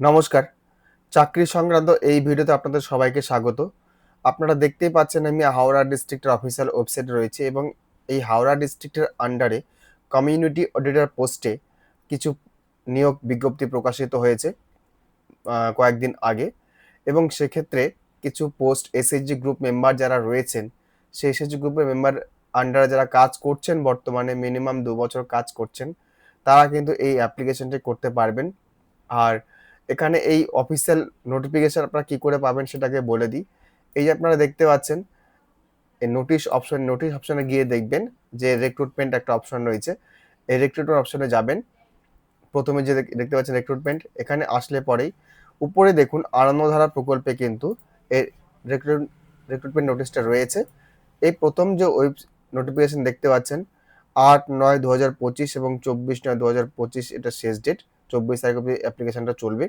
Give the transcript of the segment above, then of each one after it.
নমস্কার। চাকরি সংক্রান্ত এই ভিডিওতে আপনাদের সবাইকে স্বাগত। আপনারা দেখতেই পাচ্ছেন আমি হাওড়া ডিস্ট্রিক্টের অফিসিয়াল ওয়েবসাইট রয়েছে এবং এই হাওড়া ডিস্ট্রিক্টের আন্ডারে কমিউনিটি অডিটর পোস্টে কিছু নিয়োগ বিজ্ঞপ্তি প্রকাশিত হয়েছে কয়েকদিন আগে। এবং সেক্ষেত্রে কিছু পোস্ট এসএইচজি গ্রুপ মেম্বার যারা রয়েছেন, সেই এসএইচজি গ্রুপের মেম্বার আন্ডারে যারা কাজ করছেন, বর্তমানে মিনিমাম দু বছর কাজ করছেন, তারা কিন্তু এই অ্যাপ্লিকেশনটি করতে পারবেন। আর এখানে এই অফিসিয়াল নোটিফিকেশন আপনারা কি করে পাবেন সেটাকে বলে দিই। এই যে আপনারা দেখতে পাচ্ছেন, এই নোটিশ অপশন নোটিশ অপশনে গিয়ে দেখবেন যে রিক্রুটমেন্ট একটা অপশন রয়েছে। এই রিক্রুটমেন্ট অপশনে যাবেন। প্রথমে যে দেখতে পাচ্ছেন রিক্রুটমেন্ট এখানে আসলে পরেই উপরে দেখুন আনন্দধারা প্রকল্পে কিন্তু এই রিক্রুটমেন্ট নোটিশটা রয়েছে। এই প্রথম যে ওয়েব নোটিফিকেশন দেখতে পাচ্ছেন, আট নয় দু হাজার পঁচিশ এবং চব্বিশ নয় দু হাজার পঁচিশ, এটা শেষ ডেট চব্বিশ তারিখ অবধি অ্যাপ্লিকেশনটা চলবে।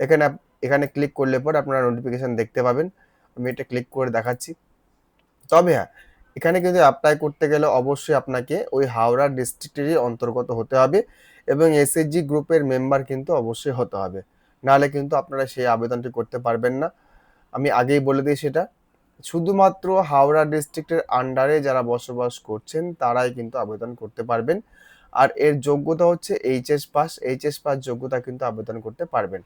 এখানে এখানে ক্লিক করলে পর আপনারা নোটিফিকেশন দেখতে পাবেন। আমি এটা ক্লিক করে দেখাচ্ছি। তবে হ্যাঁ এখানে কিন্তু অ্যাপ্লাই করতে গেলে অবশ্যই আপনাকে ওই হাওড়া ডিস্ট্রিক্টেরই অন্তর্গত হতে হবে এবং এসএসজি গ্রুপের মেম্বার কিন্তু অবশ্যই হতে হবে। নাহলে কিন্তু আপনারা সেই আবেদনটি করতে পারবেন না। আমি আগেই বলে দিই সেটা। শুধুমাত্র হাওড়া ডিস্ট্রিক্টের আন্ডারে যারা বসবাস করছেন, তারাই কিন্তু আবেদন করতে পারবেন। আর এর যোগ্যতা হচ্ছে এইচএস পাস এইচএস পাস যোগ্যতা কিন্তু আবেদন করতে পারবেন।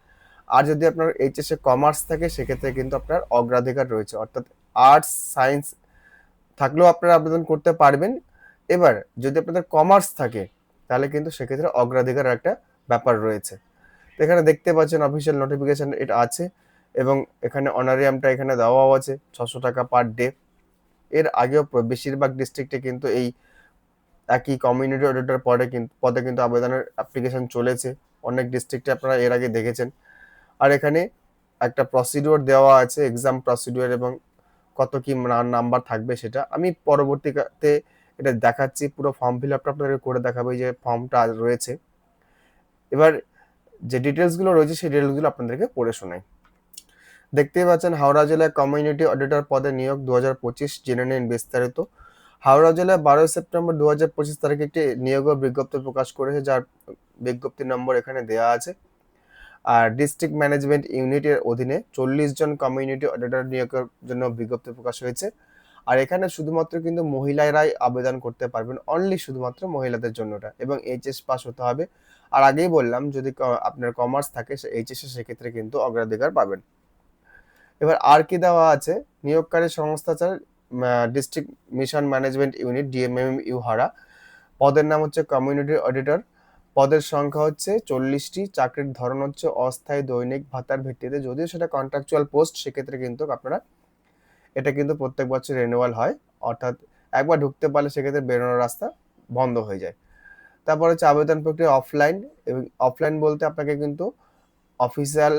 আর যদি আপনার এইচএস কমার্স থাকে, সেক্ষেত্রে কিন্তু আপনার অগ্রাধিকার রয়েছে। অর্থাৎ আর্টস সায়েন্স থাকলেও আপনারা আবেদন করতে পারবেন। এবার যদি আপনাদের কমার্স থাকে, তাহলে কিন্তু সেক্ষেত্রে অগ্রাধিকার একটা ব্যাপার রয়েছে। এখানে দেখতে পাচ্ছেন অফিসিয়াল নোটিফিকেশন এটা আছে এবং এখানে অনারিয়ামটা এখানে দেওয়াও আছে, ছশো টাকা পার ডে এর আগেও বেশিরভাগ ডিস্ট্রিক্টে কিন্তু এই একই কমিউনিটি অডিটর পদে কিন্তু পদে কিন্তু আবেদনের অ্যাপ্লিকেশন চলেছে। অনেক ডিস্ট্রিক্টে আপনারা এর আগে দেখেছেন। আর এখানে একটা প্রসিডিওর দেওয়া আছে এক্সাম প্রসিডিওর এবং কত কি নাম্বার থাকবে সেটা। আমি পরবর্তীতে এটা দেখাচ্ছি, পুরো ফর্ম ফিল আপটা আপনাদের করে দেখাবো যে ফর্মটা রয়েছে। এবার যে ডিটেলসগুলো রয়েছে, সেই ডিটেলসগুলো আপনাদেরকে পড়ে শোনাই। দেখতেই পাচ্ছেন, হাওড়া জেলায় কমিউনিটি অডিটর পদে নিয়োগ দু হাজার পঁচিশ জেনে নিন বিস্তারিত। হাওড়া জেলায় বারোই সেপ্টেম্বর দু হাজার পঁচিশ তারিখে একটি নিয়োগ বিজ্ঞপ্তি প্রকাশ করেছে, যার বিজ্ঞপ্তি নম্বর এখানে দেওয়া আছে। আর ডিস্ট্রিক্ট ম্যানেজমেন্ট ইউনিটের অধীনে চল্লিশ জন কমিউনিটি অডিটর নিয়োগের জন্য বিজ্ঞপ্তি প্রকাশ হয়েছে। আর এখানে শুধুমাত্র কিন্তু মহিলারাই আবেদন করতে পারবেন অনলি শুধুমাত্র মহিলাদের জন্য এটা এবং এইচএস পাস হতে হবে। আর আগেই বললাম, যদি আপনার কমার্স থাকে এইচএস এ সেক্ষেত্রে কিন্তু অগ্রাধিকার পাবেন। এবার আর কি দেওয়া আছে? নিয়োগকারী সংস্থা district mission management unit DMM ইউহারা পদের নাম হচ্ছে কমিউনিটি অডিটর পদের সংখ্যা হচ্ছে চল্লিশটি। চাকরির ধরন হচ্ছে অস্থায়ী দৈনিক ভাতার ভিত্তিতে। যদিও সেটা কন্ট্রাকচুয়াল পোস্ট সেক্ষেত্রে কিন্তু আপনারা এটা কিন্তু প্রত্যেক বছর রেনুয়াল হয়। অর্থাৎ একবার ঢুকতে পারলে সেক্ষেত্রে বেরোনোর রাস্তা বন্ধ হয়ে যায়। তারপর হচ্ছে আবেদন প্রক্রিয়া অফলাইন এবং অফলাইন বলতে আপনাকে কিন্তু অফিসিয়াল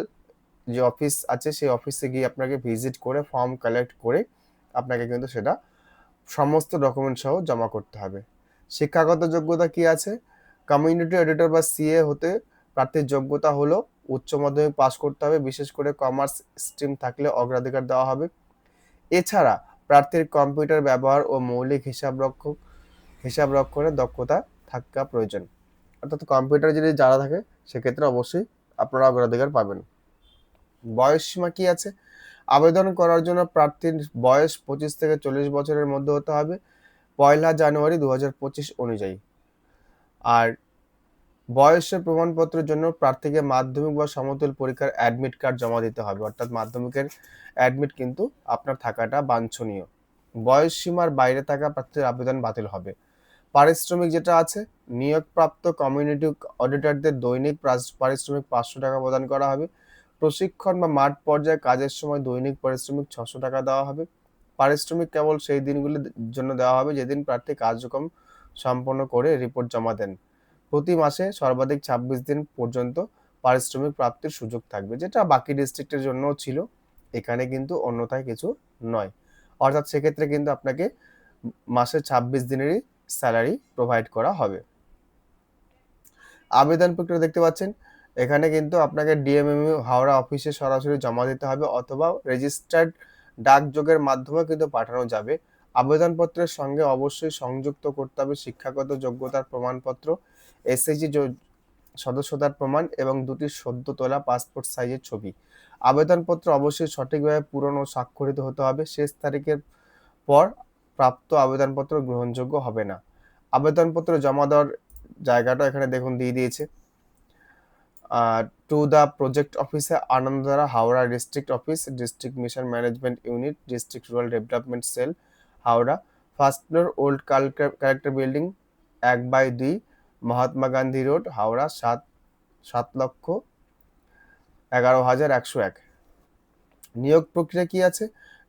যে অফিস আছে, সেই অফিসে গিয়ে আপনাকে ভিজিট করে ফর্ম কালেক্ট করে আপনাকে কিন্তু সেটা সমস্ত ডকুমেন্ট সহ জমা করতে হবে। শিক্ষাগত যোগ্যতা কি আছে? কমিউনিটি এডিটর বা সিএ হতে প্রার্থীর যোগ্যতা হলো উচ্চ মাধ্যমিক পাস করতে হবে, বিশেষ করে কমার্স স্ট্রিম থাকলে অগ্রাধিকার দেওয়া হবে। এছাড়া প্রার্থীর কম্পিউটার ব্যবহার ও মৌলিক হিসাবরক্ষক হিসাবরক্ষণের দক্ষতা থাকা প্রয়োজন। অর্থাৎ কম্পিউটার যদি যারা থাকে, সেক্ষেত্রে অবশ্যই আপনারা অগ্রাধিকার পাবেন। বয়স সীমা কি আছে? আবেদন করার জন্য প্রার্থীর বয়স পঁচিশ থেকে চল্লিশ বছরের মধ্যে হতে হবে, পয়লা জানুয়ারি দু হাজার পঁচিশ অনুযায়ী। আর বয়সের প্রমাণপত্রের জন্য প্রার্থীকে মাধ্যমিক বা সমতুল পরীক্ষার অ্যাডমিট কার্ড জমা দিতে হবে। অর্থাৎ মাধ্যমিকের অ্যাডমিট কিন্তু আপনার থাকাটা বাঞ্ছনীয়। বয়স সীমার বাইরে থাকা প্রার্থীর আবেদন বাতিল হবে। পারিশ্রমিক যেটা আছে, নিয়োগপ্রাপ্ত কমিউনিটি অডিটরদের দৈনিক পারিশ্রমিক পাঁচশো টাকা প্রদান করা হবে। প্রশিক্ষণ বা মাঠ পর্যায়ে কাজের সময় দৈনিক পারিশ্রমিক ছশো টাকা দেওয়া হবে। পারিশ্রমিক কেবল সেই দিনগুলির জন্য দেওয়া হবে যেদিন প্রার্থী কার্যক্রম সম্পন্ন করে রিপোর্ট জমা দেন। প্রতি মাসে সর্বাধিক ছাব্বিশ দিন পর্যন্ত পারিশ্রমিক প্রাপ্তির সুযোগ থাকবে, যেটা বাকি ডিস্ট্রিক্টের জন্যও ছিল। এখানে কিন্তু অন্যথায় কিছু নয়। অর্থাৎ সেক্ষেত্রে কিন্তু আপনাকে মাসে ছাব্বিশ দিনেরই স্যালারি প্রোভাইড করা হবে। আবেদন প্রক্রিয়া দেখতে পাচ্ছেন। এখানে কিন্তু আপনাকে ডিএমএমইউ হাওড়া অফিসে সরাসরি জমা দিতে হবে অথবা রেজিস্টার্ড ডাকযোগের মাধ্যমে কিন্তু পাঠানো যাবে। আবেদনপত্রের সঙ্গে অবশ্যই সংযুক্ত করতে হবে শিক্ষাগত যোগ্যতার প্রমাণপত্র এসএসজি সদস্যতার প্রমাণ এবং দুটি সদ্য তোলা পাসপোর্ট সাইজের ছবি। আবেদনপত্র অবশ্যই সঠিকভাবে পূরণ ও স্বাক্ষরিত হতে হবে। শেষ তারিখের পর প্রাপ্ত আবেদনপত্র গ্রহণযোগ্য হবে না। আবেদনপত্র জমা দেওয়ার জায়গাটা এখানে দেখুন দিয়ে দিয়েছে। টু দ্য প্রজেক্ট অফিসে Anandadhara, Howrah district office district mission management unit district rural development cell Howrah. First floor old character building এক বাই দুই, মহাত্মা গান্ধী রোড হাওড়া, সাত সাত লক্ষ, এগারো হাজার একশো এক। নিয়োগ প্রক্রিয়া কি আছে?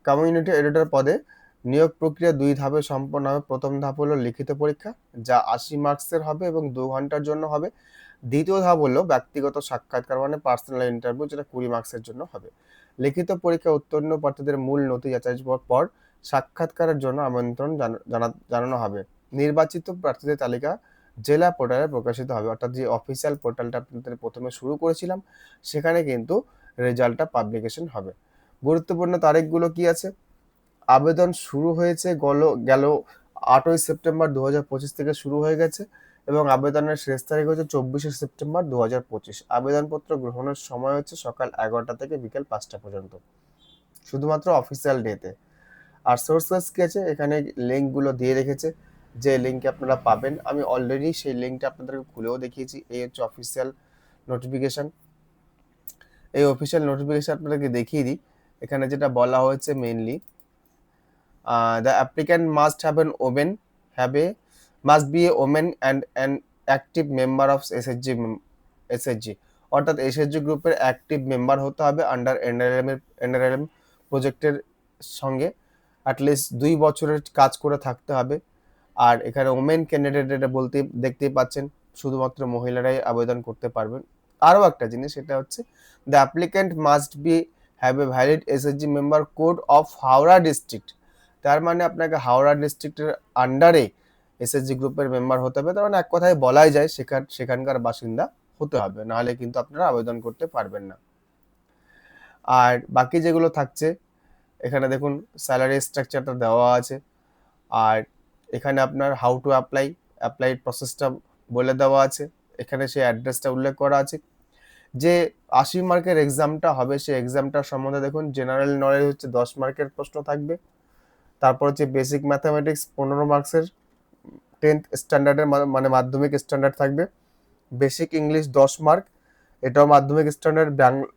কমিউনিটি এডিটর পদে নিয়োগ প্রক্রিয়া দুই ধাপে সম্পন্ন হবে। প্রথম ধাপ হলো লিখিত পরীক্ষা, যা আশি মার্কসের হবে এবং দু ঘণ্টার জন্য হবে। দ্বিতীয় ধাপ হলো ব্যক্তিগত সাক্ষাৎকার মানে পার্সোনাল ইন্টারভিউ যেটা কুড়ি মার্কসের জন্য হবে। লিখিত পরীক্ষা উত্তীর্ণ প্রার্থীদের মূল নথি যাচাই পর সাক্ষাৎকারের জন্য আমন্ত্রণ জানানো হবে। নির্বাচিত প্রার্থীদের তালিকা জেলা পোর্টালে প্রকাশিত হবে। অর্থাৎ যে অফিসিয়াল পোর্টালটা আপনাদের প্রথমে শুরু করেছিলাম, সেখানে কিন্তু রেজাল্টটা পাবলিকেশন হবে। গুরুত্বপূর্ণ তারিখগুলো কি আছে? আবেদন শুরু হয়েছে গল গেল আটই সেপ্টেম্বর দু হাজার পঁচিশ থেকে শুরু হয়ে গেছে। এবং আবেদনের শেষ তারিখ হচ্ছে চব্বিশে সেপ্টেম্বর দু হাজার পঁচিশ। আবেদনপত্র গ্রহণের সময় হচ্ছে সকাল এগারোটা থেকে বিকেল পাঁচটা পর্যন্ত, শুধুমাত্র অফিসিয়াল ডেতে আর সোর্সেস কি আছে? এখানে লিঙ্কগুলো দিয়ে রেখেছে, যে লিঙ্কে আপনারা পাবেন। আমি অলরেডি সেই লিঙ্কটা আপনাদেরকে খুলেও দেখিয়েছি, এই হচ্ছে অফিসিয়াল নোটিফিকেশান এই অফিসিয়াল নোটিফিকেশান আপনাদেরকে দেখিয়ে দিই। এখানে যেটা বলা হয়েছে mainly the applicant must have an own have a must be a women and an active member of SSG SSG অর্থাৎ এসএসজি গ্রুপের অ্যাক্টিভ মেম্বার হতে হবে আন্ডার এনআরএম এর এনআরএম প্রজেক্টের সঙ্গে। অ্যাটলিস্ট দুই বছরের কাজ করে থাকতে হবে। আর এখানে ওমেন ক্যান্ডিডেট বলতে, দেখতেই পাচ্ছেন, শুধুমাত্র মহিলারাই আবেদন করতে পারবেন। আরও একটা জিনিস, সেটা হচ্ছে the applicant must be have a valid SSG member code of Howrah district তার মানে আপনাকে হাওড়া ডিস্ট্রিক্টের আন্ডারে এসএসজি গ্রুপের মেম্বার হতে হবে। তার মানে এক কথায় বলাই যায় সেখান, সেখানকার বাসিন্দা হতে হবে। নাহলে কিন্তু আপনারা আবেদন করতে পারবেন না। আর বাকি যেগুলো থাকছে, এখানে দেখুন স্যালারি স্ট্রাকচারটা দেওয়া আছে। আর এখানে আপনার হাউ টু অ্যাপ্লাই অ্যাপ্লাই প্রসেসটা বলে দেওয়া আছে। এখানে সেই অ্যাড্রেসটা উল্লেখ করা আছে। যে আশি মার্কের এক্সামটা হবে, সেই এক্সামটার সম্বন্ধে দেখুন জেনারেল নলেজ হচ্ছে দশ মার্কের প্রশ্ন থাকবে। তারপর হচ্ছে বেসিক ম্যাথামেটিক্স পনেরো মার্কসের টেন্থ স্ট্যান্ডার্ডের মানে মাধ্যমিক স্ট্যান্ডার্ড থাকবে। বেসিক ইংলিশ দশ মার্ক এটাও মাধ্যমিক স্ট্যান্ডার্ড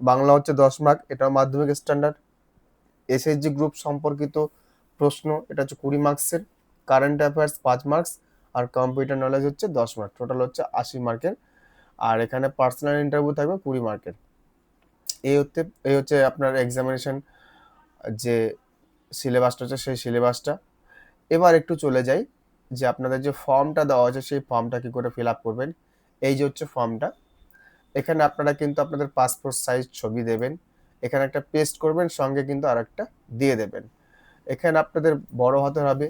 বাংলা হচ্ছে দশ মার্ক এটাও মাধ্যমিক স্ট্যান্ডার্ড এসএসজি গ্রুপ সম্পর্কিত প্রশ্ন, এটা হচ্ছে কুড়ি মার্কসের কারেন্ট অ্যাফেয়ার্স পাঁচ মার্কস আর কম্পিউটার নলেজ হচ্ছে দশ মার্ক টোটাল হচ্ছে আশি মার্কের আর এখানে পার্সোনাল ইন্টারভিউ থাকবে কুড়ি মার্কের এই হচ্ছে এই হচ্ছে আপনার এক্সামিনেশন যে সিলেবাসটা হচ্ছে সেই সিলেবাসটা এবার একটু চলে যাই। যে আপনাদের যে ফর্মটা দেওয়া আছে সেই ফর্মটা কি করে ফিল আপ করবেন? এই যে হচ্ছে ফর্মটা। এখানে আপনারা কিন্তু আপনাদের পাসপোর্ট সাইজ ছবি দেবেন। এখানে একটা পেস্ট করবেন, সঙ্গে কিন্তু আর একটা দিয়ে দেবেন। এখানে আপনাদের বড় হাতের হবে,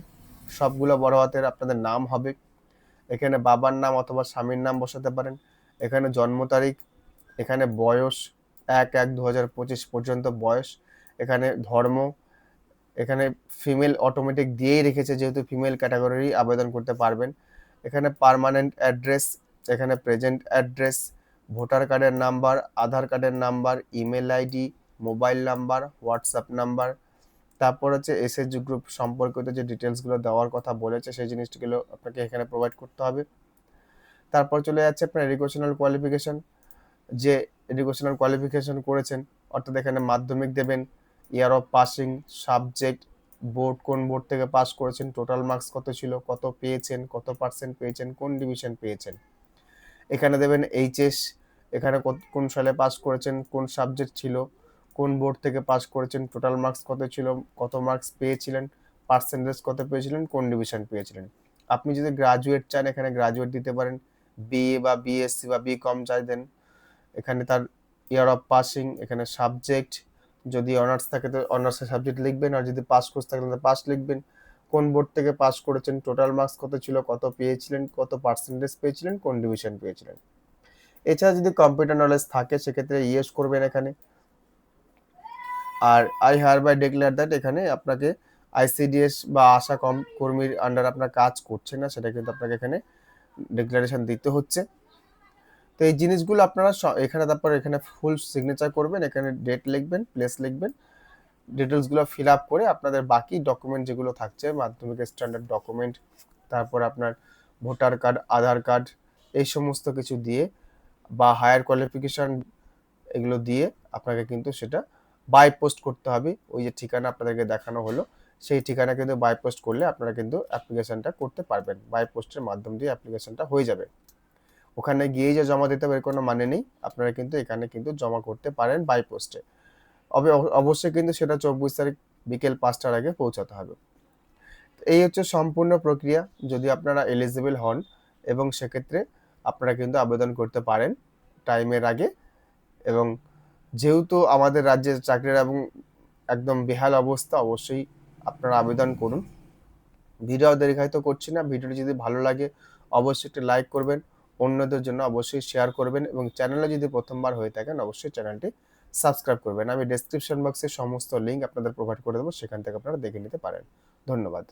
সবগুলো বড় হাতের আপনাদের নাম হবে। এখানে বাবার নাম অথবা স্বামীর নাম বসাতে পারেন। এখানে জন্ম তারিখ, এখানে বয়স, এক এক দু হাজার পঁচিশ পর্যন্ত বয়স। এখানে ধর্ম এখানে ফিমেল অটোমেটিক দিয়েই রেখেছে যেহেতু ফিমেল ক্যাটাগরি আবেদন করতে পারবেন। এখানে পারমানেন্ট অ্যাড্রেস এখানে প্রেজেন্ট অ্যাড্রেস ভোটার কার্ডের নাম্বার আধার কার্ডের number email ID mobile number WhatsApp number তারপর হচ্ছে এসএসজি গ্রুপ সম্পর্কিত যে ডিটেলসগুলো দেওয়ার কথা বলেছে, সেই জিনিসগুলো আপনাকে এখানে প্রোভাইড করতে হবে। তারপর চলে যাচ্ছে আপনার এডুকেশনাল কোয়ালিফিকেশন যে এডুকেশনাল কোয়ালিফিকেশন করেছেন, অর্থাৎ এখানে মাধ্যমিক দেবেন year of passing subject board, কোন বোর্ড থেকে পাস করেছেন, টোটাল মার্কস কত ছিল, কত পেয়েছেন, কত পার্সেন্ট পেয়েছেন, কোন ডিভিশন পেয়েছেন? এখানে দেবেন এইচএস, এখানে কোন সালে পাস করেছেন, কোন সাবজেক্ট ছিল, কোন বোর্ড থেকে পাস করেছেন, টোটাল মার্কস কত ছিল, কত মার্কস পেয়েছিলেন, পার্সেন্টেজ কত পেয়েছিলেন, কোন ডিভিশন পেয়েছিলেন? আপনি যদি গ্রাজুয়েট চান, এখানে গ্রাজুয়েট দিতে পারেন, বিএ বা বিএসসি বা বি কম চাই দেন, এখানে তার ইয়ার অফ পাসিং, এখানে সাবজেক্ট যদি অনার্স থাকে তো অনার্সের সাবজেক্ট লিখবেন, আর যদি পাস কোর্স থাকে তাহলে পাস লিখবেন। কোন বোর্ড থেকে পাস করেছেন টোটাল মার্কস কত ছিল, কত পেয়েছিলেন, কত পার্সেন্টেজ পেয়েছিলেন, কোন ডিভিশন পেয়েছিলেন। এছাড়া যদি কম্পিউটার নলেজ থাকে, সেক্ষেত্রে ইয়েস করবেন এখানে। আর I hereby declare that এখানে আপনাকে আইসিডিএস বা আশা কম কর্মীর আন্ডার আপনার কাজ করছে না, সেটা কিন্তু আপনাকে এখানে ডিক্লারেশন দিতে হচ্ছে। তো এই জিনিসগুলো আপনারা এখানে তারপর এখানে ফুল সিগনেচার করবেন, এখানে ডেট লিখবেন প্লেস লিখবেন। ডিটেলসগুলো ফিল আপ করে আপনাদের বাকি ডকুমেন্ট যেগুলো থাকছে, মাধ্যমিক স্ট্যান্ডার্ড ডকুমেন্ট তারপর আপনার ভোটার কার্ড আধার কার্ড এই সমস্ত কিছু দিয়ে বা হায়ার কোয়ালিফিকেশন এগুলো দিয়ে আপনাকে কিন্তু সেটা বাই পোস্ট করতে হবে। ওই যে ঠিকানা আপনাদেরকে দেখানো হলো, সেই ঠিকানা কিন্তু বাই পোস্ট করলে আপনারা কিন্তু অ্যাপ্লিকেশনটা করতে পারবেন। বাই পোস্টের মাধ্যম দিয়ে অ্যাপ্লিকেশনটা হয়ে যাবে। ওখানে গিয়েই যে জমা দিতে হবে এর কোনো মানে নেই। আপনারা কিন্তু এখানে কিন্তু জমা করতে পারেন বাই পোস্টে অবে- অবশ্যই কিন্তু সেটা চব্বিশ তারিখ বিকেল পাঁচটার আগে পৌঁছাতে হবে। এই হচ্ছে সম্পূর্ণ প্রক্রিয়া। যদি আপনারা এলিজিবল হন এবং সেক্ষেত্রে আপনারা কিন্তু আবেদন করতে পারেন টাইমের আগে। এবং যেহেতু আমাদের রাজ্যের চাকরির এবং একদম বেহাল অবস্থা, অবশ্যই আপনারা আবেদন করুন। ভিডিও দেরি দীর্ঘায়িত করছি না। ভিডিওটি যদি ভালো লাগে, অবশ্যই একটি লাইক করবেন। অন্যদের জন্য অবশ্যই শেয়ার করবেন এবং চ্যানেলে যদি প্রথমবার হয়ে থাকেন, অবশ্যই চ্যানেলটি সাবস্ক্রাইব করবেন। আমি ডেসক্রিপশন বক্সে সমস্ত লিঙ্ক আপনাদের প্রোভাইড করে দেবো, সেখান থেকে আপনারা দেখে নিতে পারেন। ধন্যবাদ।